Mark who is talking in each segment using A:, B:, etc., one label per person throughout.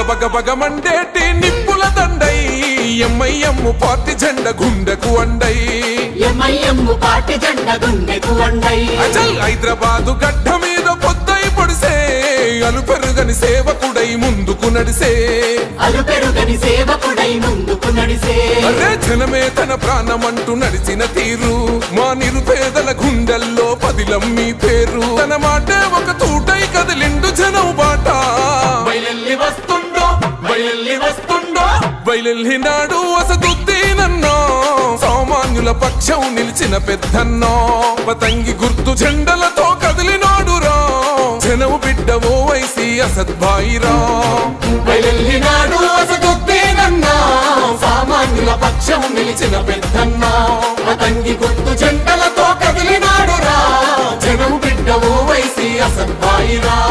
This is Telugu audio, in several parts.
A: బగ బగ మండేటి నిప్పుల దండై. ఎంఐఎం పార్టీ జెండ గుండెకు అండై.
B: ఎంఐఎం పార్టీ జెండ గుండెకు వండై
A: అచల్ హైదరాబాదు గడ్డ మీద పొద్దై పొడిసే. అలు పెరుగని సేవకుడై ముందుకు నడిసే.
B: అలు పెరుగని సేవకుడై ముందుకు నడిసే.
A: అరే జనమే తన ప్రాణమంటూ నడిచిన తీరు. మా నిరుపేదల గుండెల్లో పదిలం మీ పేరు. తన మాటే బయలునాడు అసదుద్దీనన్నో సామాన్యుల పక్షం నిలిచిన పెద్దన్నో. పతంగి గుర్తు జెండలతో కదిలినాడురా జనము బిడ్డ ఓ వైసి అసద్భాయిరా.
B: బయలెల్లినాడు అసదుద్దీనన్నా సామాన్యుల పక్షం నిలిచిన పెద్దన్నా. పతంగి గుర్తు జెండలతో కదిలినాడు రా. జనం బిడ్డ ఓ వైసి అసద్భాయిరా.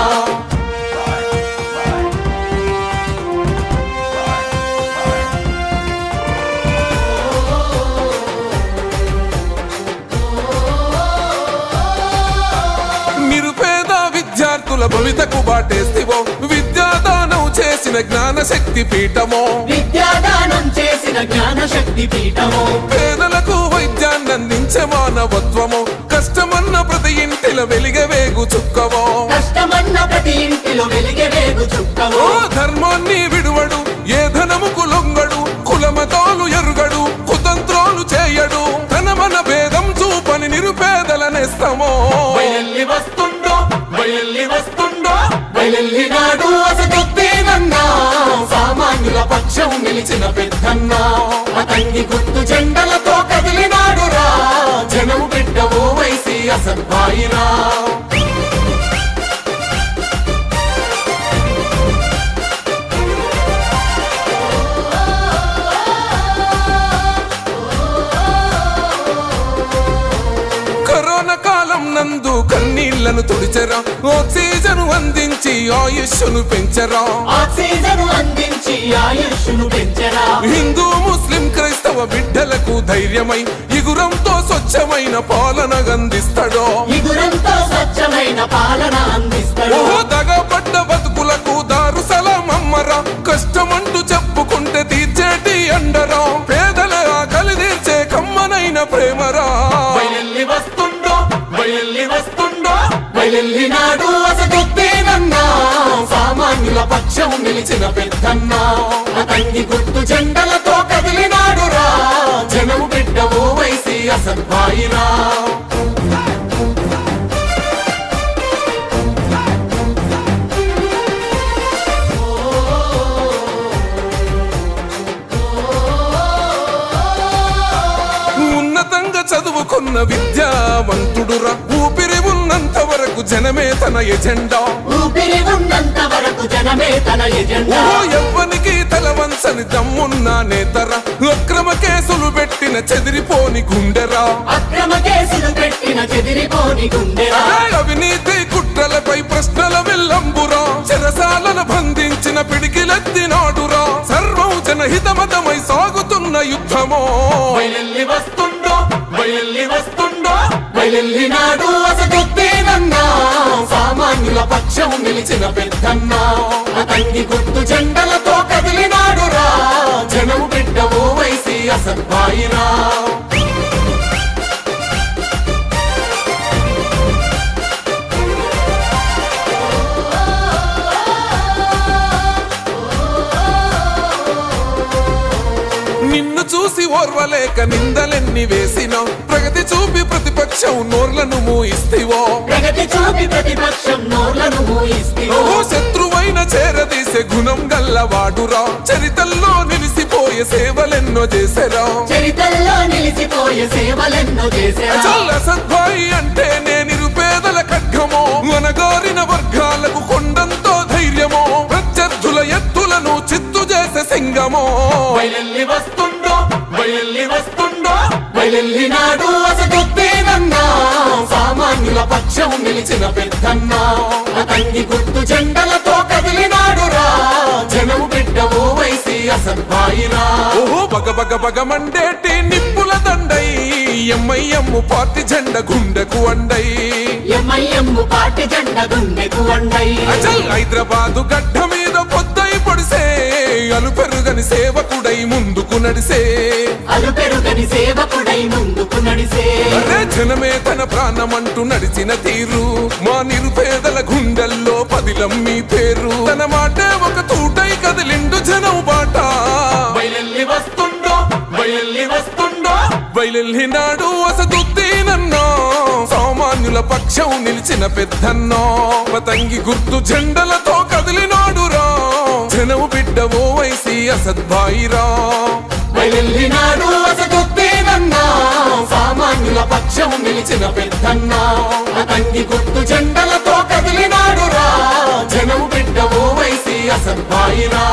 A: విద్యార్థుల భవితకు బాటేస్తివో. విద్యాదానం చేసిన జ్ఞాన శక్తి పీఠమో
B: విద్యాదానం చేసిన జ్ఞాన శక్తి పీఠము
A: పేదలకు వైద్యాన్ని అందించే మానవత్వము. కష్టమన్న ప్రతి ఇంటిలో వెలిగే వేగు చుక్కవో
B: కష్టమన్న ప్రతి ఇంటిలో వెలిగే వేగు చుక్కవు పతంగి గుర్తు జెండలతో కదిలినాడు రా జనం బిడ్డ ఓ వైసి
A: కరోనా కాలం నందు కన్నీళ్ళను తుడిచరా. ఆక్సిజన్ అందించి ఆయుష్ను పెంచరా.
B: ఆక్సిజన్ అందించి ఆయుష్ను పెంచరా.
A: హిందూ బిడ్డలకు ధైర్యమై ఇగురంతో స్వచ్ఛమైన పాలన అందిస్తాడో.
B: ఇగురంతో స్వచ్ఛమైన పాలన అందిస్తాడు.
A: బతుకులకు దారు సలాం అమ్మరా. కష్టమంటూ చెప్పుకుంటే తీర్చేటి అండరా. పేదల ఆకలి తీర్చే కమ్మనైన ప్రేమరా.
B: వస్తుండో వస్తుండో నాడు పక్షం నిలిచిన పెద్దన్నా అతన్ని గుర్తు జెండలతో కదిలినాడు రా జనం బిడ్డ ఓ వైసి అసద్భాయిరా
A: ఉన్నతంగా చదువుకున్న విద్యావంతుడు జనమే తన ఎజెండా.
B: ఊపిరి ఉన్నంత వరకు జనమే తన ఎజెండా.
A: ఓ ఎవ్వనికి తల వంచని దమ్మున్న నేతరా. అక్రమ కేసులు పెట్టిన చెదిరిపోని గుండెరా.
B: అక్రమ కేసులు పెట్టిన చెదిరిపోని గుండెరా.
A: అవినీతి కుట్రలపై ప్రశ్నల విల్లంబురా. చెరసాలన బంధించిన పిడికిలెత్తినాడురా సర్వం జనహితమతమై సాగుతున్న యుద్ధమో.
B: వస్తుండో వస్తుండో నాడు పెద్దన్నా సామాన్యుల పక్షం నిలిచిన పెద్దన్నా. తంగి గుర్తు
A: ఓర్వలేక నిందలెన్ని వేసినా ప్రగతి చూపి ప్రతిపక్షం నోర్లను మూయిస్తివో?
B: ప్రగతి చూపి ప్రతిపక్షం నోర్లను మూయిస్తే
A: ఓ శత్రువైన చేరదీసే గుణం గల్లవాడురా. చరితల్లో నిలిసిపోయే సేవలెన్నో చేసెరా.
B: చరితల్లో నిలిచిపోయే సేవలెన్నో
A: చల్ల సద్భాయి అంటే నే నిరుపేదల ఖడ్గమో. అనగారిన వర్గాలకు కొండంతో ధైర్యమో. ప్రత్యర్థుల ఎత్తులను చిత్తు చేసే సింగమో
B: బయలెల్లి వస్తుండో బయలెల్లి వస్తుండో బయలెల్లి నాడు అసగొత్తేనన్నా సామాన్యుల పక్షం నిలిచిన పెద్దన్నా. అతంగి గుర్తు జెండలతో కదిలినాడు రా జనం బిడ్డ ఓ వైసి అసద్భాయిరా
A: ఓహో బగ బగ బగ మండేటి నిప్పుల దండై. ఎంఐఎం పార్టీ జెండ గుండెకు అండై.
B: ఎంఐఎం పార్టీ జెండ గుండెకు వండై
A: అచల్ హైదరాబాదు గడ్డ మీద పొద్దై పొడిసే అలుపెరుగని సేవకుడై ముందుకు నడిసే. జనమే తన ప్రాణమంటూ నడిచిన తీరు. మా నిరుపేదల గుండెల్లో పదిలం మీ పేరు. తన మాటే ఒక తూటై కదిలిండు జనం బాట.
B: బయలెల్లి వస్తుండో బయలెల్లి వస్తుండో.
A: బయలునాడు అసదుద్దీనన్నో సామాన్యుల పక్షం నిలిచిన పెద్దన్నో. పతంగి గుర్తు జెండలతో కదిలినాడురా జనము బిడ్డ ఓ వైసి అసద్భాయిరా.
B: బయలెల్లినాడు అసగొత్తేనన్నా సామాన్యుల దేశం నిలిచిన పెద్దన్న. అతంగి గుర్తు జెండలతో కదిలినాడు రా జనం బిడ్డ ఓ వైసి అసద్భాయిరా